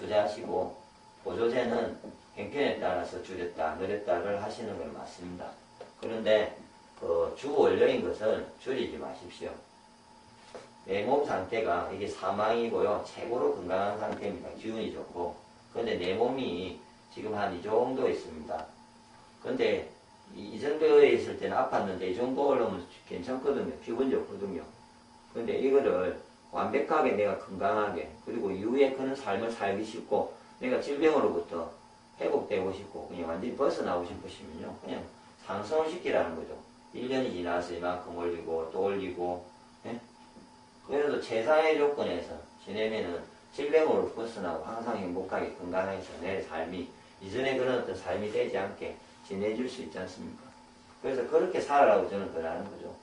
투자하시고 보조제는 행편에 따라서 줄였다, 늘렸다를 하시는 건 맞습니다. 그런데 그 주원료인 것은 줄이지 마십시오. 내 몸 상태가 이게 사망이고요. 최고로 건강한 상태입니다. 기운이 좋고. 근데 내 몸이 지금 한 이 정도 있습니다. 근데 이, 이 정도에 있을 때는 아팠는데 이 정도 올라오면 괜찮거든요. 기분 좋거든요. 근데 이거를 완벽하게 내가 건강하게 그리고 이후에 그런 삶을 살기 싶고 내가 질병으로부터 회복되고 싶고 그냥 완전히 벗어나고 싶으시면요. 그냥 상승을 시키라는 거죠. 1년이 지나서 이만큼 올리고 또 올리고 예? 그래도 최상의 조건에서 지내면은 질병으로 벗어나고 항상 행복하게 건강해서 내 삶이 이전에 그런 어떤 삶이 되지 않게 지내줄 수 있지 않습니까? 그래서 그렇게 살아라고 저는 그러는 거죠.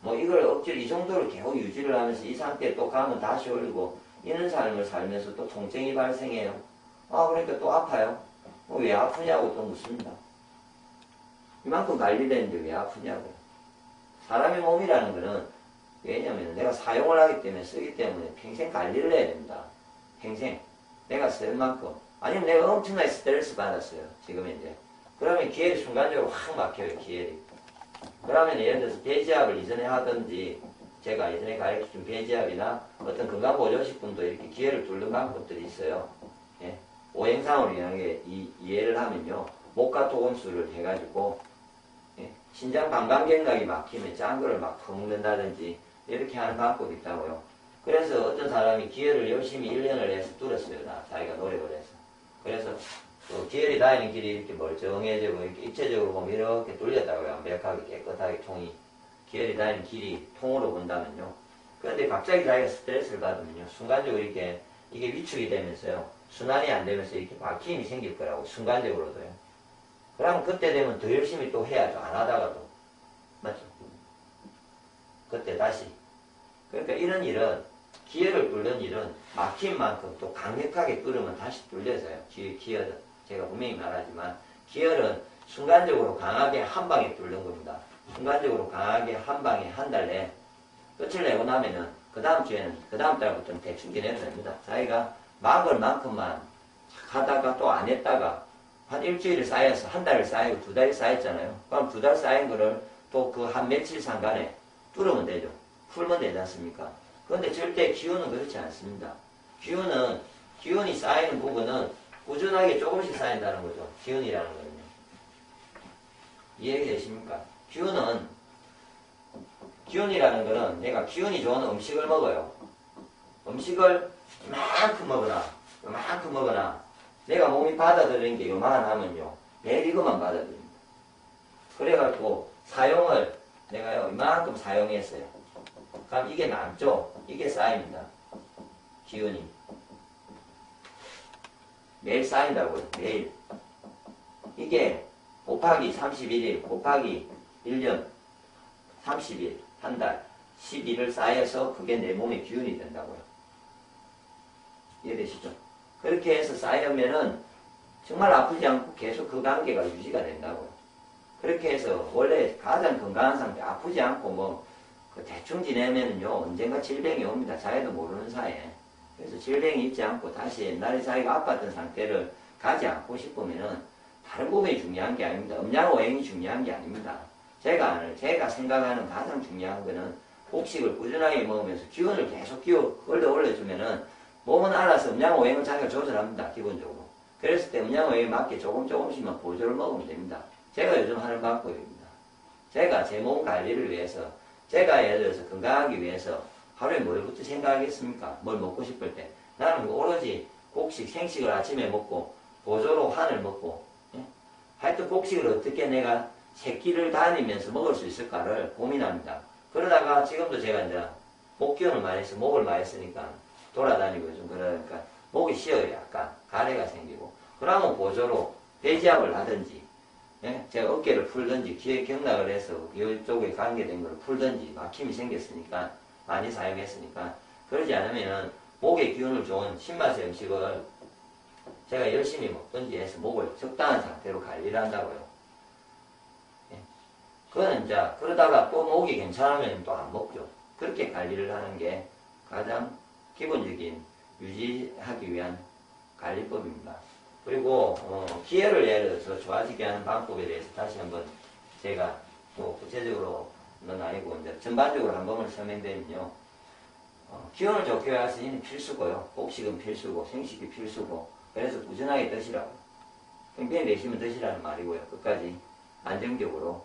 뭐 이걸 억지로 이 정도로 계속 유지를 하면서 이 상태에 또 가면 다시 올리고 이런 삶을 살면서 또 통증이 발생해요. 아 그러니까 또 아파요. 뭐 왜 아프냐고 또 묻습니다. 이만큼 관리되는데 왜 아프냐고요. 사람의 몸이라는 거는 왜냐면 내가 사용을 하기 때문에 쓰기 때문에 평생 관리를 해야 됩니다. 평생. 내가 쓸 만큼. 아니면 내가 엄청나게 스트레스 받았어요. 지금 이제. 그러면 기혈이 순간적으로 확 막혀요, 기혈이. 그러면 예를 들어서 배지압을 이전에 하든지 제가 예전에 가르쳐준 배지압이나 어떤 건강보조식품도 이렇게 기회를 뚫는 방법들이 있어요. 예? 오행상으로 인하게 이, 이해를 하면요. 목과 토건수를 해가지고 예? 신장 방광경락이 막히면 짠 거를 막 퍼먹는다든지 이렇게 하는 방법이 있다고요. 그래서 어떤 사람이 기회를 열심히 1년을 해서 뚫었어요. 나, 자기가 노력을 해서. 그래서 또 기혈이 다니는 길이 이렇게 멀쩡해지고 이렇게 입체적으로 보면 이렇게 뚫렸다고요. 완벽하게 깨끗하게 통이. 기혈이 다니는 길이 통으로 본다면요. 그런데 갑자기 자기가 스트레스를 받으면요. 순간적으로 이렇게 이게 위축이 되면서요. 순환이 안 되면서 이렇게 막힘이 생길 거라고 순간적으로도요. 그러면 그때 되면 더 열심히 또 해야죠. 안 하다가도. 맞죠? 그때 다시. 그러니까 이런 일은 기혈을 뚫는 일은 막힌 만큼 또 강력하게 뚫으면 다시 뚫려져요. 기, 기혈은. 제가 분명히 말하지만 기혈은 순간적으로 강하게 한 방에 뚫는 겁니다. 순간적으로 강하게 한 방에 한 달 내에 끝을 내고 나면은 그 다음 주에는 그 다음 달부터는 대충 지내도 됩니다. 자기가 막을 만큼만 하다가 또 안 했다가 한 일주일 쌓여서 한 달을 쌓이고 두 달이 쌓였잖아요. 그럼 두 달 쌓인 거를 또 그 한 며칠 상간에 뚫으면 되죠. 풀면 되지 않습니까? 그런데 절대 기운은 그렇지 않습니다. 기운은 기운이 쌓이는 부분은 꾸준하게 조금씩 쌓인다는 거죠. 기운이라는 거는요. 이해되십니까? 기운은 기운이라는 거는 내가 기운이 좋은 음식을 먹어요. 음식을 이만큼 먹으나 이만큼 먹으나 내가 몸이 받아들이는 게 요만하면요. 매일 이것만 받아들입니다. 그래갖고 사용을 내가요 이만큼 사용했어요. 그럼 이게 남죠? 이게 쌓입니다. 기운이. 매일 쌓인다고요. 매일. 이게 곱하기 31일, 곱하기 1년, 30일, 한 달, 12일 쌓여서 그게 내 몸의 기운이 된다고요. 이해되시죠? 그렇게 해서 쌓이면은 정말 아프지 않고 계속 그 관계가 유지가 된다고요. 그렇게 해서 원래 가장 건강한 상태, 아프지 않고 뭐그 대충 지내면은요 언젠가 질병이 옵니다. 자기도 모르는 사이에. 그래서 질병이 있지 않고 다시 옛날에 자기가 아팠던 상태를 가지 않고 싶으면은 다른 부분이 중요한 게 아닙니다. 음양 오행이 중요한 게 아닙니다. 제가 제가 생각하는 가장 중요한 거는 곡식을 꾸준하게 먹으면서 기운을 계속 끼워 올려 올려주면은 몸은 알아서 음양 오행을 자기가 조절합니다. 기본적으로. 그랬을 때 음양 오행에 맞게 조금 조금씩만 보조를 먹으면 됩니다. 제가 요즘 하는 방법입니다. 제가 제 몸 관리를 위해서 제가 예를 들어서 건강하기 위해서 하루에 뭘부터 생각하겠습니까? 뭘 먹고 싶을 때. 나는 오로지 곡식, 생식을 아침에 먹고 보조로 한을 먹고 예? 하여튼 곡식을 어떻게 내가 새끼를 다니면서 먹을 수 있을까를 고민합니다. 그러다가 지금도 제가 이제 목기운을 많이 해서 목을 많이 쓰니까 돌아다니고 좀 그러니까 목이 쉬어요 약간 가래가 생기고 그러면 보조로 배지압을 하든지 예? 제가 어깨를 풀든지 기에 경락을 해서 이쪽에 관계된 걸 풀든지 막힘이 생겼으니까 많이 사용했으니까 그러지 않으면 목의 기운을 좋은 신맛의 음식을 제가 열심히 먹든지 해서 목을 적당한 상태로 관리를 한다고요. 예. 그거는 이제 그러다가 또 목이 괜찮으면 또 안 먹죠. 그렇게 관리를 하는 게 가장 기본적인 유지하기 위한 관리법입니다. 그리고 어, 기혈을 예를 들어서 좋아지게 하는 방법에 대해서 다시 한번 제가 뭐 구체적으로 는 아니고 이제 전반적으로 한 번을 설명드리면요. 어, 기운을 좋게 있는 필수고요. 복식은 필수고 생식이 필수고 그래서 꾸준하게 드시라고. 굉장히 내쉬면 드시라는 말이고요. 끝까지 안정적으로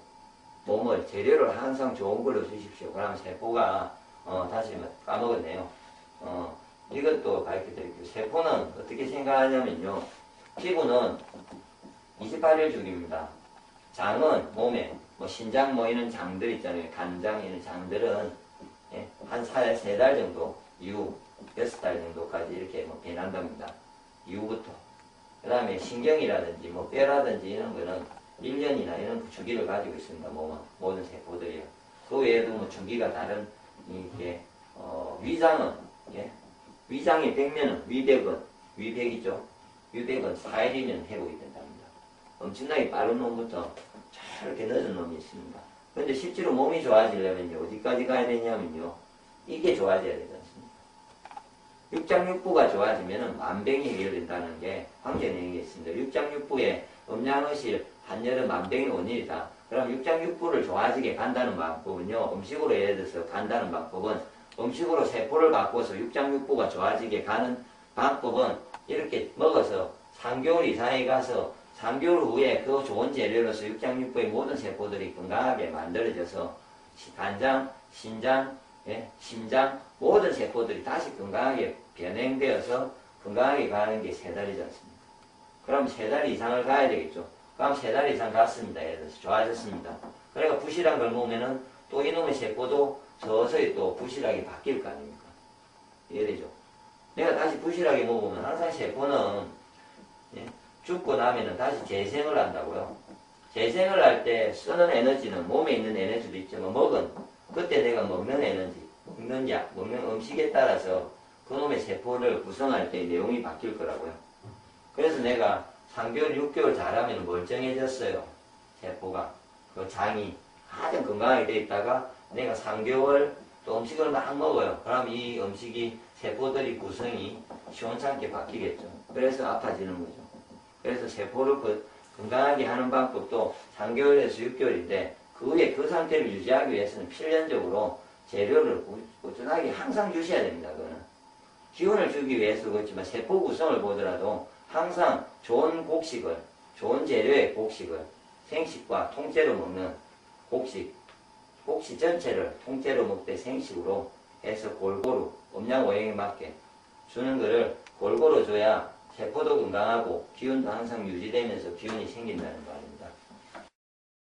몸을 재료를 항상 좋은 걸로 주십시오. 그러면 세포가 어, 다시 뭐 까먹었네요. 어, 이것도 가르쳐 드릴게요. 세포는 어떻게 생각하냐면요. 피부는 28일 주기입니다. 장은 몸에 뭐 신장 뭐 이런 장들 있잖아요. 간장 이런 장들은 예, 한 살, 세달 정도 이후 여섯 달 정도까지 이렇게 뭐 변한답니다. 이후부터. 그 다음에 신경이라든지 뭐 뼈라든지 이런 거는 1년이나 이런 주기를 가지고 있습니다. 몸은 모든 세포들이요. 그 외에도 뭐 주기가 다른 이게 어, 위장은 예? 위장이 100면은 위백은 위백이죠. 위백은 4일이면 회복이 된답니다. 엄청나게 빠른 놈부터 저렇게 늦은 놈이 있습니다. 근데 실제로 몸이 좋아지려면 어디까지 가야 되냐면요. 이게 좋아져야 되지 않습니까? 육장육부가 좋아지면 만병이 해결된다는 게 황제내용에 있습니다. 육장육부에 음양의실, 한여름 만병의 원인이다. 그럼 육장육부를 좋아지게 간다는 방법은요. 음식으로 예를 들어서 간다는 방법은 음식으로 세포를 바꿔서 육장육부가 좋아지게 가는 방법은 이렇게 먹어서 3개월 이상에 가서 3개월 후에 그 좋은 재료로서 육장육부의 모든 세포들이 건강하게 만들어져서 시- 간장, 신장, 예, 심장 모든 세포들이 다시 건강하게 변행되어서 건강하게 가는 게 세 달이지 않습니까? 그럼 세 달 이상을 가야 되겠죠. 그럼 세 달 이상 갔습니다. 예를 들어서 좋아졌습니다. 그러니까 부실한 걸 먹으면은 또 이놈의 세포도 서서히 또 부실하게 바뀔 거 아닙니까? 이해되죠? 내가 다시 부실하게 먹으면 항상 세포는 예, 죽고 나면은 다시 재생을 한다고요. 재생을 할 때 쓰는 에너지는 몸에 있는 에너지도 있지만 먹은 그때 내가 먹는 에너지, 먹는 약, 먹는 음식에 따라서 그놈의 세포를 구성할 때 내용이 바뀔 거라고요. 그래서 내가 3개월, 6개월 자라면 멀쩡해졌어요. 세포가. 그 장이 가장 건강하게 돼 있다가 내가 3개월 또 음식을 막 먹어요. 그럼 이 음식이 세포들이 구성이 시원찮게 바뀌겠죠. 그래서 아파지는 거죠. 그래서 세포를 그- 건강하게 하는 방법도 3개월에서 6개월인데 그 후에 그 상태를 유지하기 위해서는 필연적으로 재료를 꾸- 꾸준하게 항상 주셔야 됩니다. 그거는 기운을 주기 위해서 그렇지만 세포 구성을 보더라도 항상 좋은 곡식을 좋은 재료의 곡식을 생식과 통째로 먹는 곡식 곡식 전체를 통째로 먹되 생식으로 해서 골고루 음양 오행에 맞게 주는 거를 골고루 줘야 세포도 건강하고 기운도 항상 유지되면서 기운이 생긴다는 말입니다.